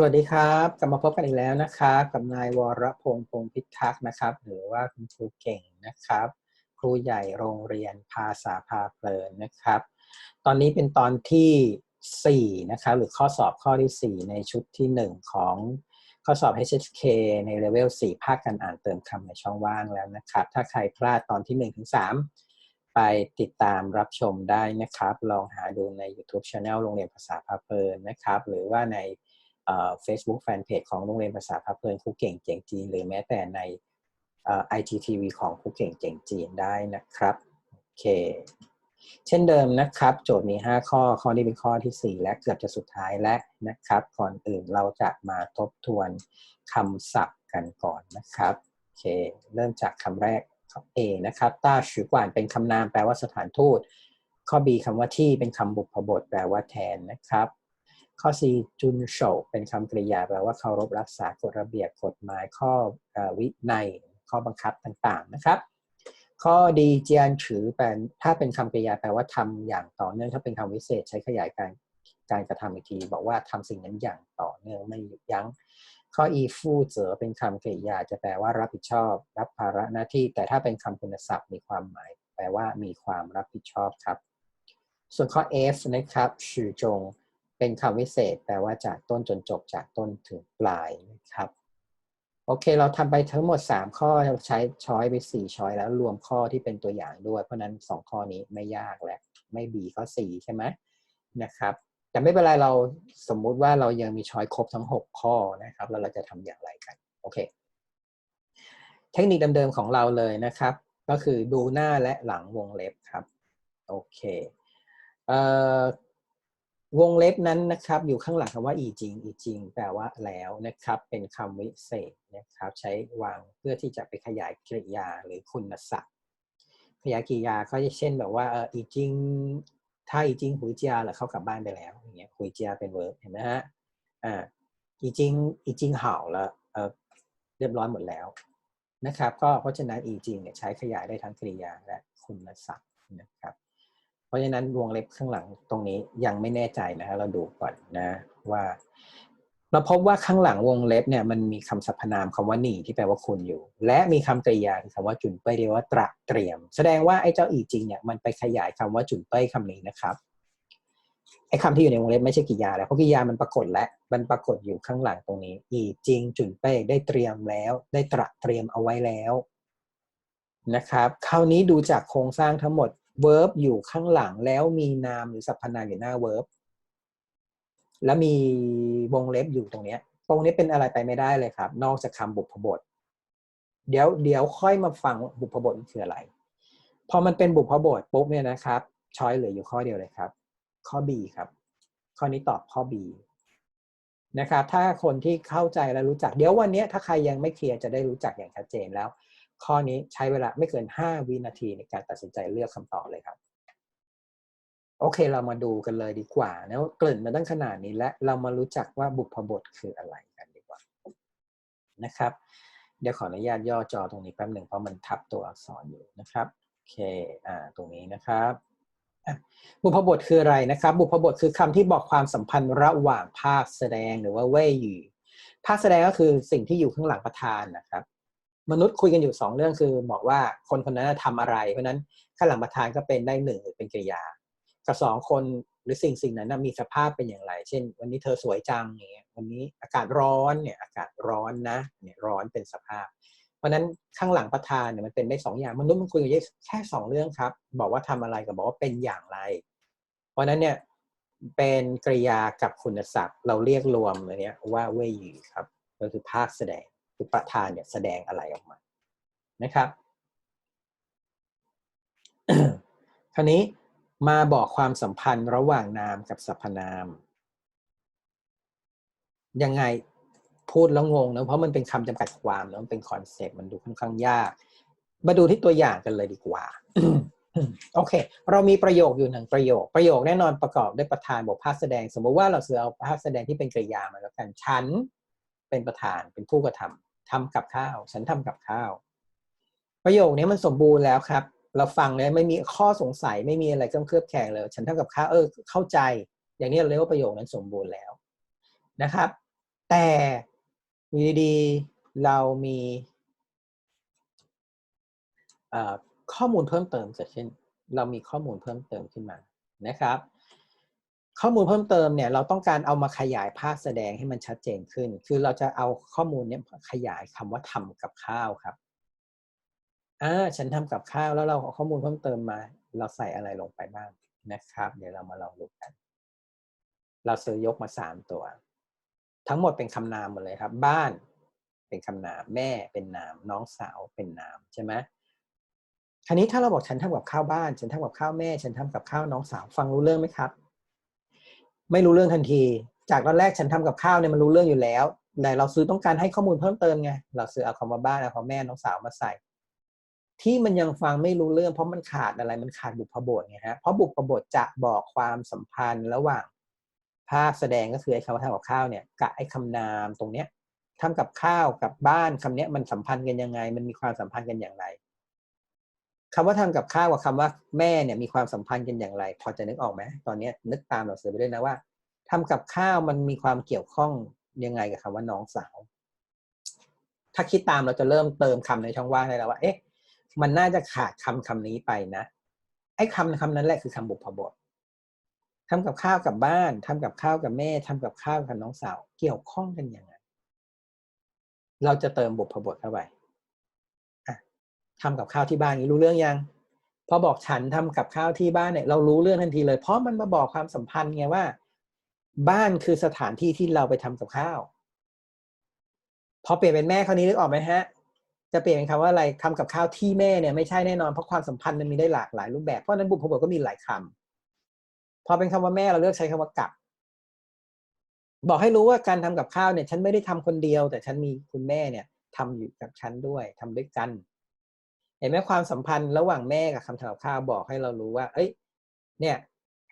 สวัสดีครับกลับมาพบกันอีกแล้วนะครับกับนายวรพงษ์พงพิทักษ์นะครับ หรือว่าคุณครูเก่งนะครับ ครูใหญ่โรงเรียนภาษาพาเพลินนะครับ ตอนนี้เป็นตอนที่4นะครับหรือข้อสอบข้อที่ 4 ในชุดที่ 1 ของข้อสอบ HSK ในเลเวล4ภาคการอ่านเติมคำในช่องว่างแล้วนะครับ ถ้าใครพลาดตอนที่ 1 ถึง 3 ไปติดตามรับชมได้นะครับ ลองหาดูใน YouTube Channel โรงเรียนภาษาพาเพลินนะครับ หรือว่าใน เฟซบุ๊กแฟนเพจของโรงเรียนภาษาพาเพลินครูเก่งเจ๋งจีน หรือแม้แต่ในไอทีทีวีของครูเก่งเจ๋งจีนได้นะครับโอเคเช่นเดิมนะครับ โจทย์มี 5 ข้อ ข้อนี้เป็นข้อที่ 4 และเกือบจะสุดท้ายแล้วนะครับ ก่อนอื่นเราจะมาทบทวนคำศัพท์กันก่อนนะครับโอเคเริ่มจากคำแรกข้อ A นะครับต้าชือกวานเป็นคำนามแปลว่าสถานทูต ข้อ B คำว่าที่เป็นคำบุพบทแปลว่าแทนนะครับ ข้อ C จุนโฉเป็นคำกริยาแปลว่าเคารพรักษากฎระเบียบกฎหมายข้อวินัยข้อบังคับต่างๆนะครับ ข้อดีเจียนถือเป็นถ้าเป็นคำกริยาแปลว่าทำอย่างต่อเนื่องถ้าเป็นคำวิเศษใช้ขยายการการกระทำอีกที บอกว่าทำสิ่งนั้นอย่างต่อเนื่องไม่หยุดยั้ง ข้ออีฟู่เจอเป็นคำกริยาจะแปลว่ารับผิดชอบ รับภาระหน้าที่ แต่ถ้าเป็นคำคุณศัพท์มีความหมาย แปลว่ามีความรับผิดชอบครับ ส่วนข้อ F นะครับชื่อจง เป็นคำวิเศษ แปลว่าจากต้นจนจบจากต้นถึงปลายนะครับ โอเค เราทำไปทั้งหมด 3 ข้อเราใช้ช้อยไป 4 ช้อยแล้วรวมข้อที่เป็นตัวอย่างด้วย เพราะนั้น 2 ข้อนี้ไม่ยากแหละไม่บีข้อ4ใช่ไหมนะครับ แต่ไม่เป็นไรเราสมมุติว่าเรายังมีช้อยครบทั้ง 6 ข้อนะครับ แล้วเราจะทำอย่างไรกัน โอเค เทคนิคเดิมๆของเราเลยนะครับ ก็คือดูหน้าและหลังวงเล็บครับ โอเคเอ่อ วงเล็บนั้นนะครับ อยู่ข้างหลังคำว่าอีจริงอีจริงแปลว่าแล้วนะครับ เป็นคำวิเศษนะครับ ใช้วางเพื่อที่จะไปขยายกริยาหรือคุณศัพท์ ขยายกริยาก็จะเช่นแบบว่าเอออีจริงถ้าอีจริงหุยเจียหรือเขากลับบ้านไปแล้วอย่างเงี้ยหุยเจียเป็นเวิร์บเห็นไหมฮะอ่าอีจริงอีจริงเห่าแล้วเออเรียบร้อยหมดแล้วนะครับ ก็เพราะฉะนั้นอีจริงเนี่ยใช้ขยายได้ทั้งกริยาและคุณศัพท์นะครับ เพราะฉะนั้นวงเล็บข้างหลังตรงนี้ยังไม่แน่ใจนะฮะเราดูก่อนนะว่า เราพบว่าข้างหลังวงเล็บเนี่ยมันมีคำสรรพนามคำว่าหนีที่แปลว่าคุณอยู่ และมีคำกริยาคือคำว่าจุนเป้ยเรียกว่าตระเตรียม แสดงว่าไอ้เจ้าอีจริงเนี่ยมันไปขยายคำว่าจุนเป้ยคำนี้นะครับไอ้คำที่อยู่ในวงเล็บไม่ใช่กริยาแล้วเพราะกริยามันปรากฏและมันปรากฏอยู่ข้างหลังตรงนี้ อีจริงจุนเป้ได้เตรียมแล้ว ได้ตระเตรียมเอาไว้แล้วนะครับ คราวนี้ดูจากโครงสร้างทั้งหมด verb อยู่ข้างหลังแล้วมีนามหรือสรรพนามอยู่หน้า verb แล้วมีวงเล็บอยู่ตรงนี้ ตรงนี้เป็นอะไรไปไม่ได้เลยครับ นอกจากคำบุพบท เดี๋ยวเดี๋ยวค่อยมาฟังบุพบทคืออะไร พอมันเป็นบุพบทปุ๊บเนี่ยนะครับช้อยเหลืออยู่ข้อเดียวเลยครับ ข้อ B ครับ ข้อนี้ตอบข้อ B นะครับ ถ้าคนที่เข้าใจและรู้จัก เดี๋ยววันนี้ถ้าใครยังไม่เคลียร์จะได้รู้จักอย่างชัดเจนแล้ว ข้อนี้ใช้เวลาไม่เกิน 5 วินาทีในการตัดสินใจเลือกคำตอบเลยครับ โอเคเรามาดูกันเลยดีกว่านะเกริ่นมาตั้งขนาดนี้และเรามารู้จักว่าบุพบทคืออะไรกันดีกว่านะครับ เดี๋ยวขออนุญาตย่อจอตรงนี้แป๊บหนึ่งเพราะมันทับตัวอักษรอยู่นะครับโอเคอ่าตรงนี้นะครับบุพบทคืออะไรนะครับ บุพบทคือคำที่บอกความสัมพันธ์ระหว่างภาคแสดงหรือว่าเว่ยหยู่ภาคแสดงก็คือสิ่งที่อยู่ข้างหลังประธานนะครับ มนุษย์คุยกันอยู่สองเรื่องคือบอกว่าคนคนนั้นทำอะไร เพราะนั้นข้างหลังประธานก็เป็นได้หนึ่งหรือเป็นกริยากับสองคนหรือสิ่งสิ่งนั้นมีสภาพเป็นอย่างไร เช่น วันนี้เธอสวยจังอย่างเงี้ยวันนี้อากาศร้อนเนี่ยอากาศร้อนนะเนี่ยร้อนเป็นสภาพ เพราะนั้นข้างหลังประธานเนี่ยมันเป็นได้สองอย่างมนุษย์มันคุยกันแค่สองเรื่องครับ บอกว่าทำอะไรกับบอกว่าเป็นอย่างไร เพราะนั้นเนี่ยเป็นกริยากับคุณศัพท์ เราเรียกรวมเลยเนี้ยว่าเว่ยหยีครับก็คือภาคแสดง คือประธานเนี่ยแสดงอะไรออกมานะครับคราวนี้มาบอกความสัมพันธ์ระหว่างนามกับสรรพนาม ยังไงพูดแล้วงงนะเพราะมันเป็นคำจำกัดความแล้วมันเป็นคอนเซ็ปต์มันดูค่อนข้างยาก มาดูที่ตัวอย่างกันเลยดีกว่าโอเค เรามีประโยคอยู่หนึ่งประโยค ประโยคแน่นอนประกอบด้วยประธานบวกภาคแสดง สมมติว่าเราเสือเอาภาคแสดงที่เป็นกริยามาแล้วกันฉันเป็นประธานเป็นผู้กระทำ ทำกับข้าว ฉันทำกับข้าว ประโยคนี้มันสมบูรณ์แล้วครับ เราฟังเลยไม่มีข้อสงสัยไม่มีอะไรเคลือบแคลงเลย ฉันทำกับข้าวเออเข้าใจ อย่างนี้เราเรียกว่าประโยคนั้นสมบูรณ์แล้วนะครับ แต่อยู่ดีๆเรามีข้อมูลเพิ่มเติมเกิดขึ้น เรามีข้อมูลเพิ่มเติมขึ้นมานะครับ ข้อมูลเพิ่มเติมเนี่ยเราต้องการเอามาขยายภาคแสดงให้มันชัดเจนขึ้น คือเราจะเอาข้อมูลเนี่ยขยายคำว่าทำกับข้าวครับอ่าฉันทำกับข้าวแล้วเราเอาข้อมูลเพิ่มเติมมา เราใส่อะไรลงไปบ้างนะครับ เดี๋ยวเรามาลองดูกัน เราซื้อยกมาสามตัว ทั้งหมดเป็นคำนามหมดเลยครับ บ้านเป็นคำนามแม่เป็นนาม น้องสาวเป็นนามใช่ไหมคราวนี้ถ้าเราบอกฉันทำกับข้าวบ้าน ฉันทำกับข้าวแม่ ฉันทำกับข้าวน้องสาวฟังรู้เรื่องไหมครับ ไม่รู้เรื่องทันที จากตอนแรกฉันทำกับข้าวเนี่ยมันรู้เรื่องอยู่แล้ว แต่เราซื้อต้องการให้ข้อมูลเพิ่มเติมไง เราซื้อเอาคำว่าบ้านเอาคำว่าแม่น้องสาวมาใส่ ที่มันยังฟังไม่รู้เรื่อง เพราะมันขาดอะไร มันขาดบุพบทไงฮะ เพราะบุพบทจะบอกความสัมพันธ์ระหว่าง ภาพแสดงก็คือไอ้คำว่าทำกับข้าวเนี่ยกับไอ้คำนามตรงเนี้ยทำกับข้าวกับบ้านคำเนี้ยมันสัมพันธ์กันยังไง มันมีความสัมพันธ์กันอย่างไร คำว่าทำกับข้าวกับคำว่าแม่เนี่ยมีความสัมพันธ์กันอย่างไร พอจะนึกออกไหมตอนนี้นึกตามเราเสือไปด้วยนะว่าทำกับข้าวมันมีความเกี่ยวข้องยังไงกับคำว่าน้องสาว ถ้าคิดตามเราจะเริ่มเติมคำในช่องว่างได้แล้วว่า เอ๊ะ มันน่าจะขาดคำคำนี้ไปนะไอ้คำคำนั้นแหละคือคำบุพบททำกับข้าวกับบ้านทำกับข้าวกับแม่ทำกับข้าวกับน้องสาว เกี่ยวข้องกันยังไงเราจะเติมบุพบทเข้าไป ทำกับข้าวที่บ้านนี้รู้เรื่องยังพอบอกฉันทำกับข้าวที่บ้านเนี่ยเรารู้เรื่องทันทีเลย เพราะมันมาบอกความสัมพันธ์ไงว่า บ้านคือสถานที่ที่เราไปทำกับข้าวพอเปลี่ยนเป็นแม่คราวนี้นึกออกไหมฮะ จะเปลี่ยนเป็นคำว่าอะไรทำกับข้าวที่แม่เนี่ยไม่ใช่แน่นอนเพราะความสัมพันธ์มันมีได้หลากหลายรูปแบบเพราะนั้นบุพบทก็มีหลายคำพอเป็นคำว่าแม่เราเลือกใช้คำว่ากับ บอกให้รู้ว่าการทำกับข้าวเนี่ย ฉันไม่ได้ทำคนเดียว แต่ฉันมีคุณแม่เนี่ยทำอยู่กับฉันด้วยทำด้วยกัน เห็นไหมความสัมพันธ์ระหว่างแม่กับคำทำกับข้าวบอกให้เรารู้ว่า เอ้ย เนี่ย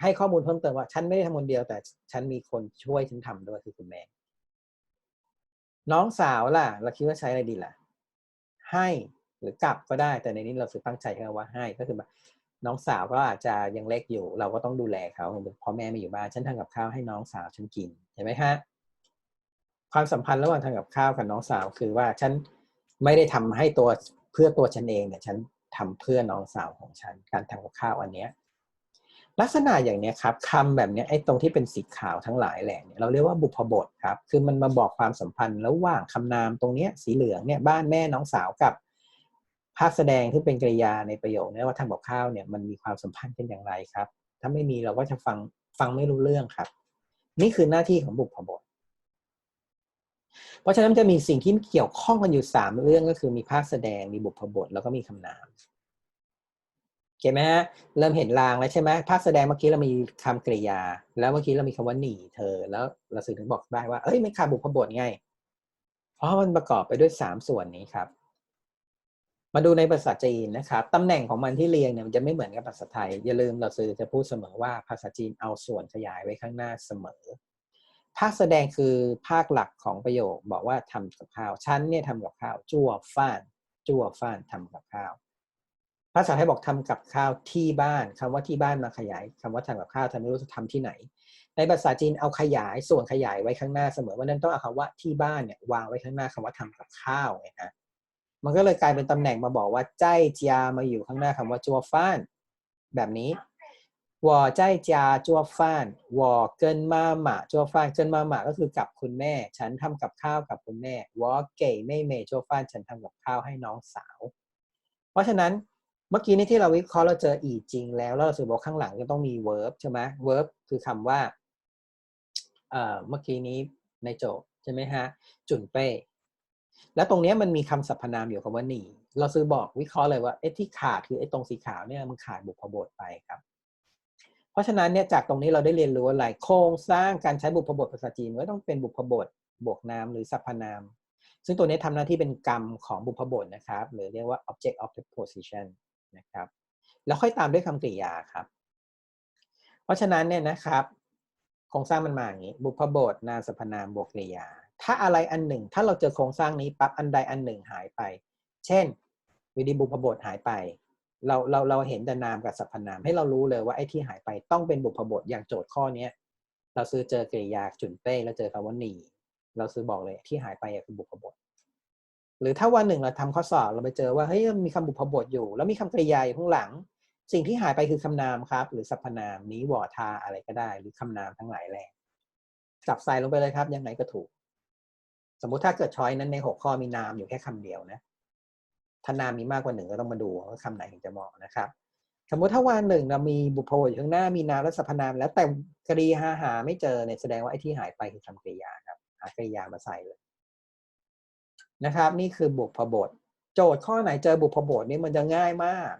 ให้ข้อมูลเพิ่มเติมว่า ฉันไม่ได้ทำคนเดียว แต่ฉันมีคนช่วยฉันทำด้วยคือคุณแม่ น้องสาวล่ะ เราคิดว่าใช้อะไรดีล่ะ ให้หรือกลับก็ได้ แต่ในนี้เราสือตั้งใจกันว่าให้ก็คือแบบน้องสาวก็อาจจะยังเล็กอยู่ เราก็ต้องดูแลเขาพ่อแม่ไม่อยู่บ้านฉันทำกับข้าวให้น้องสาวฉันกินเห็นไหมฮะความสัมพันธ์ระหว่างทำกับข้าวกับน้องสาวคือว่าฉันไม่ได้ทำให้ตัว พื่อตัวฉันเองเนี่ยฉันทำเพื่อน้องสาวของฉัน การทำกับข้าวอันเนี้ยลักษณะอย่างเนี้ยครับคำแบบเนี้ยไอ้ตรงที่เป็นสีขาวทั้งหลายแหล่เนี่ยเราเรียกว่าบุพบทครับ คือมันมาบอกความสัมพันธ์ระหว่างคำนามตรงเนี้ยสีเหลืองเนี่ยบ้านแม่น้องสาวกับ ภาคแสดงที่เป็นกริยาในประโยคนี้ว่าทำกับข้าวเนี่ยมันมีความสัมพันธ์กันอย่างไรครับ ถ้าไม่มีเราก็จะฟังฟังไม่รู้เรื่องครับ นี่คือหน้าที่ของบุพบท เพราะฉะนั้นจะมีสิ่งที่เกี่ยวข้องกันอยู่สามเรื่องก็คือมีภาคแสดงมีบุพบท แล้วก็มีคำนามเห็นไหมฮะเริ่มเห็นรางแล้วใช่ไหมภาคแสดงเมื่อกี้เรามีคำกริยา แล้วเมื่อกี้เรามีคำว่าหนีเธอ แล้วเราสื่อถึงบอกได้ว่าเอ้ยไม่ขาดบุพบทไงเพราะมันประกอบไปด้วยสามส่วนนี้ครับ มาดูในภาษาจีนนะครับตำแหน่งของมันที่เรียงเนี่ยมันจะไม่เหมือนกับภาษาไทย อย่าลืมเราสื่อจะพูดเสมอว่าภาษาจีนเอาส่วนขยายไว้ข้างหน้าเสมอ ภาคแสดงคือภาคหลักของประโยคบอกว่าทำกับข้าวฉันเนี่ยทำกับข้าวจั่วฟ้านจั่วฟ้านทำกับข้าว ภาษาไทยบอกทำกับข้าวที่บ้านคำว่าที่บ้านมาขยายคำว่าทำกับข้าวทำไม่รู้จะทำที่ไหน ในภาษาจีนเอาขยายส่วนขยายไว้ข้างหน้าเสมอวันนั้นต้องเอาคำว่าที่บ้านเนี่ยวางไว้ข้างหน้าคำว่าทำกับข้าวไงฮะมันก็เลยกลายเป็นตำแหน่งมาบอกว่าใจเจียมาอยู่ข้างหน้าคำว่าจัวฟ้าน แบบนี้ วอใจจาจัวฟ้านวอเกินมาหมาจัวฟ้านเกินมาหมาก็คือกับคุณแม่ ฉันทำกับข้าวกับคุณแม่วอเก๋ไม่เมจัวฟ้านฉันทำกับข้าวให้น้องสาว เพราะฉะนั้นเมื่อกี้นี้ที่เราวิเคราะห์เราเจออีจริงแล้วแล้วเราสือบอกข้างหลังก็ต้องมี verb ใช่ไหม verb คือคำว่าเอ่อเมื่อกี้นี้ในโจใช่ไหมฮะจุนเป้แล้วตรงนี้มันมีคำสรรพนามอยู่คำว่าหนีเราซื้อบอกวิเคราะห์เลยว่าไอ้ที่ขาดคือไอ้ตรงสีขาวเนี่ยมันขาดบุพบทไปครับ เพราะฉะนั้นเนี่ยจากตรงนี้เราได้เรียนรู้อะไรโครงสร้างการใช้บุพบทภาษาจีนก็ต้องเป็นบุพบทบวกนามหรือสรรพนาม ซึ่งตัวนี้ทำหน้าที่เป็นกรรมของบุพบทนะครับ หรือเรียกว่า object of the position นะครับแล้วค่อยตามด้วยคำกริยาครับ เพราะฉะนั้นเนี่ยนะครับโครงสร้างมันมาอย่างนี้ บุพบทนามสรรพนามบวกกริยา ถ้าอะไรอันหนึ่ง ถ้าเราเจอโครงสร้างนี้ปั๊บอันใดอันหนึ่งหายไป เช่นวิดีบุพบทหายไป เราเราเราเห็นแต่นามกับสรรพนามให้เรารู้เลยว่าไอ้ที่หายไปต้องเป็นบุพบทอย่างโจทย์ข้อเนี้ยเราซื้อเจอกริยาจุนเป้แล้วเจอคำว่าหนีเราซื้อบอกเลยที่หายไปคือบุพบท หรือถ้าวันหนึ่งเราทำข้อสอบเราไปเจอว่าเฮ้ยมีคำบุพบทอยู่ แล้วมีคำกริยาอยู่ข้างหลัง สิ่งที่หายไปคือคำนามครับ หรือสรรพนามนี้วอทาอะไรก็ได้ หรือคำนามทั้งหลายแหละจับใส่ลงไปเลยครับ ยังไงก็ถูก สมมุติถ้าเกิดช้อยนั้นในหกข้อมีนามอยู่แค่คำเดียวนะ ถ้านามีมากกว่าหนึ่งก็ต้องมาดูว่าคำไหนถึงจะเหมาะนะครับ สมมติถ้าวันหนึ่งเรามีบุพบทอยู่ข้างหน้ามีนามและสรรพนาม แล้วแต่กริยาหาไม่เจอเนี่ยแสดงว่าไอ้ที่หายไปคือคำกริยาครับหากริยามาใส่เลยนะครับ นี่คือบุพบท โจทย์ข้อไหนเจอบุพบทนี่มันจะง่ายมาก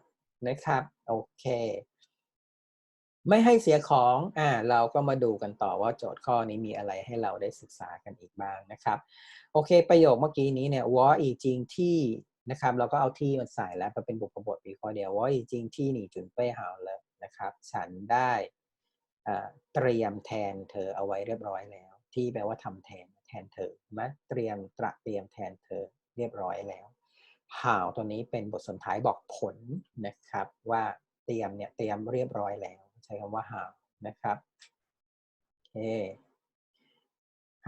นะครับโอเค ไม่ให้เสียของอ่าเราก็มาดูกันต่อว่าโจทย์ข้อนี้มีอะไรให้เราได้ศึกษากันอีกบ้างนะครับ โอเค ประโยคเมื่อกี้นี้เนี่ยวออีจริงที่ นะครับเราก็เอาที่มันใส่แล้วมาเป็นบุพบทปีข้อเดียววออีจริงที่หนีจุนเป้หาวเลยนะครับ ฉันได้เตรียมแทนเธอเอาไว้เรียบร้อยแล้ว ที่แปลว่าทำแทนแทนเธอมาเตรียมตระเตรียมแทนเธอเรียบร้อยแล้วห่าวตัวนี้เป็นบทสนท้ายบอกผลนะครับ ว่าเตรียมเนี่ยเตรียมเรียบร้อยแล้ว ใช้คำว่าห่าวนะครับโอเค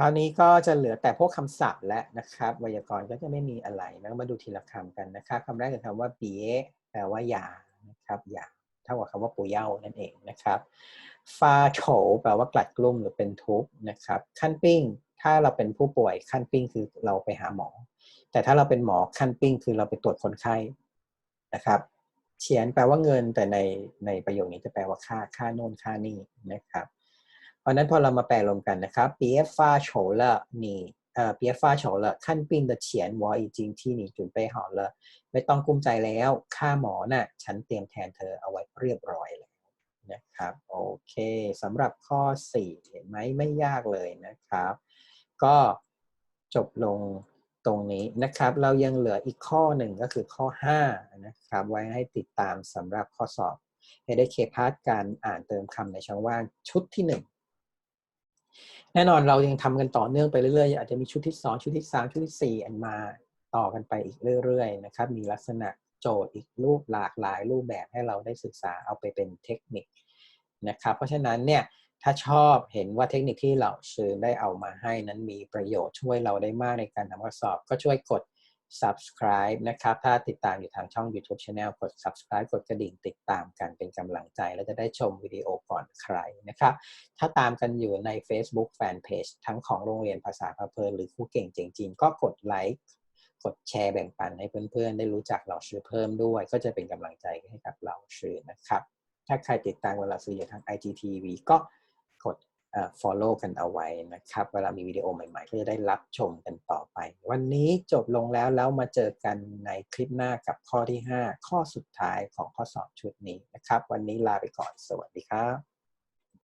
คราวนี้ก็จะเหลือแต่พวกคำศัพท์และนะครับ ไวยากรณ์ก็จะไม่มีอะไรนะมาดูทีละคำกันนะครับคำแรกคือคำว่าเบียแปลว่าอย่านะครับอย่าเท่ากับคำว่าปูเย่านั่นเองนะครับฟาโฉแปลว่ากลัดกลุ่มหรือเป็นทุกข์นะครับขั้นปิ้ง ถ้าเราเป็นผู้ป่วยขั้นปิ้งคือเราไปหาหมอ แต่ถ้าเราเป็นหมอขั้นปิ้งคือเราไปตรวจคนไข้นะครับเฉียนแปลว่าเงินแต่ในในประโยคนี้จะแปลว่าค่าค่าโน่นค่านี่นะครับ ราะนั้นพอเรามาแปลรวมกันนะครับเปียฟ้าโฉละนี่เอ่อเปียฟ้าโฉละขั้นปิ้นตะเฉียนวออีจริงที่นี่จุนไปหอละไม่ต้องกุ้มใจแล้ว ค่าหมอน่ะ ฉันเตรียมแทนเธอเอาไว้เรียบร้อยแล้วนะครับ โอเคสำหรับข้อ 4 เห็นไหมไม่ยากเลยนะครับ ก็จบลงตรงนี้นะครับ เรายังเหลืออีกข้อหนึ่งก็คือข้อ 5 นะครับ ไว้ให้ติดตามสำหรับข้อสอบ ให้ได้เคพาร์ทการอ่านเติมคำในช่องว่างชุดที่ 1 แน่นอนเรายังทำกันต่อเนื่องไปเรื่อยๆ อาจจะมีชุดที่ 2 ชุดที่ 3 ชุดที่ 4 อันมาต่อกันไปอีกเรื่อยๆนะครับ มีลักษณะโจทย์อีกรูปหลากหลายรูปแบบให้เราได้ศึกษาเอาไปเป็นเทคนิคนะครับ เพราะฉะนั้นเนี่ยถ้าชอบเห็นว่าเทคนิคที่เราเชิญได้เอามาให้นั้นมีประโยชน์ช่วยเราได้มากในการทำข้อสอบ ก็ช่วยกด subscribe นะครับ ถ้าติดตามอยู่ทางช่อง YouTube Channel กด subscribe กดกระดิ่งติดตามกันเป็นกำลังใจ และจะได้ชมวิดีโอก่อนใครนะครับ ถ้าตามกันอยู่ใน Facebook Fanpage ทั้งของโรงเรียนภาษาพาเพลินหรือครูเก่งเจ๋งจีนก็กดไลค์กดแชร์แบ่งปันให้เพื่อนๆ ได้รู้จักเราชื่อเพิ่มด้วย ก็จะเป็นกำลังใจให้กับเราชื่อนะครับ ถ้าใครติดตามเวลาซื้ออยู่ทาง IGTV ก็ follow กันเอาไว้นะครับ เวลามีวิดีโอใหม่ๆ ก็จะได้รับชมกันต่อไป วันนี้จบลงแล้วแล้วมาเจอกันในคลิปหน้ากับข้อที่ 5 ข้อสุดท้ายของข้อสอบชุดนี้นะครับ วันนี้ลาไปก่อนสวัสดีครับ